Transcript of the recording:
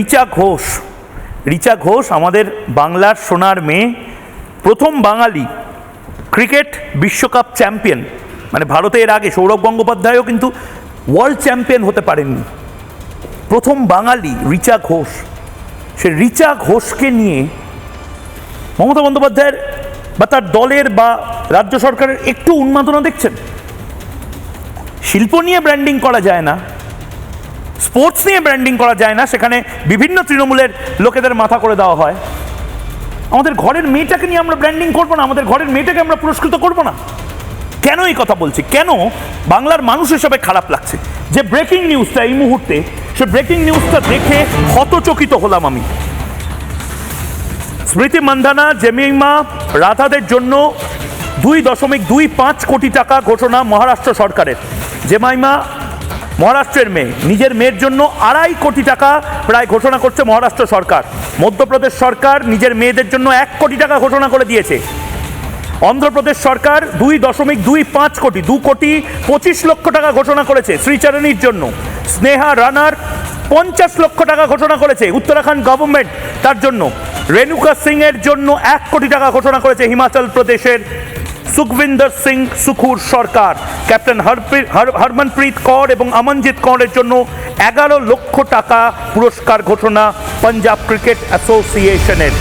রিচা ঘোষ। রিচা ঘোষ আমাদের বাংলার সোনার মেয়ে, প্রথম বাঙালি ক্রিকেট বিশ্বকাপ চ্যাম্পিয়ন। মানে ভারতে এর আগে সৌরভ গঙ্গোপাধ্যায়ও কিন্তু ওয়ার্ল্ড চ্যাম্পিয়ন হতে পারেননি। প্রথম বাঙালি রিচা ঘোষ। সে রিচা ঘোষকে নিয়ে মমতা বন্দ্যোপাধ্যায়ের বা তার দলের বা রাজ্য সরকারের একটু উন্মাদনা দেখছেন। শিল্প নিয়ে ব্র্যান্ডিং করা যায় না। স্পোর্টস নিয়ে ব্র্যান্ডিং করা যায় না, সেখানে বিভিন্ন তৃণমূলের লোকেদের মাথা করে দেওয়া হয়। আমাদের ঘরের মেয়েটাকে নিয়ে আমরা ব্র্যান্ডিং করব না, আমাদের ঘরের মেয়েটাকে আমরা পুরস্কৃত করব না। কেন এই কথা বলছি? কেন বাংলার মানুষ হিসাবে খারাপ লাগছে? যে ব্রেকিং নিউজটা এই মুহূর্তে, সে ব্রেকিং নিউজটা দেখে হতচকিত হলাম আমি। স্মৃতি মান্ধানা, জেমিমা, রাধাদের জন্য দুই দশমিক দুই পাঁচ কোটি টাকা ঘোষণা মহারাষ্ট্র সরকারের। জেমাইমা মহারাষ্ট্রের মেয়ে। নিজের মেয়ের জন্য আড়াই কোটি টাকা প্রায় ঘোষণা করছে মহারাষ্ট্র সরকার। মধ্যপ্রদেশ সরকার নিজের মেয়েদের জন্য এক কোটি টাকা ঘোষণা করে দিয়েছে। অন্ধ্রপ্রদেশ সরকার দুই দশমিক দুই পাঁচ কোটি, দু কোটি পঁচিশ লক্ষ টাকা ঘোষণা করেছে শ্রীচরণীর জন্য। স্নেহা রানার পঞ্চাশ লক্ষ টাকা ঘোষণা করেছে উত্তরাখণ্ড গভর্নমেন্ট তার জন্য। রেণুকা সিং এর জন্য এক কোটি টাকা ঘোষণা করেছে হিমাচল প্রদেশের সুখবিন্দর সিং সুখুর সরকার। ক্যাপ্টেন হরমনপ্রীত কর এবং অমনজিৎ করের জন্য এগারো লক্ষ টাকা পুরস্কার ঘোষণা পাঞ্জাব ক্রিকেট অ্যাসোসিয়েশনের।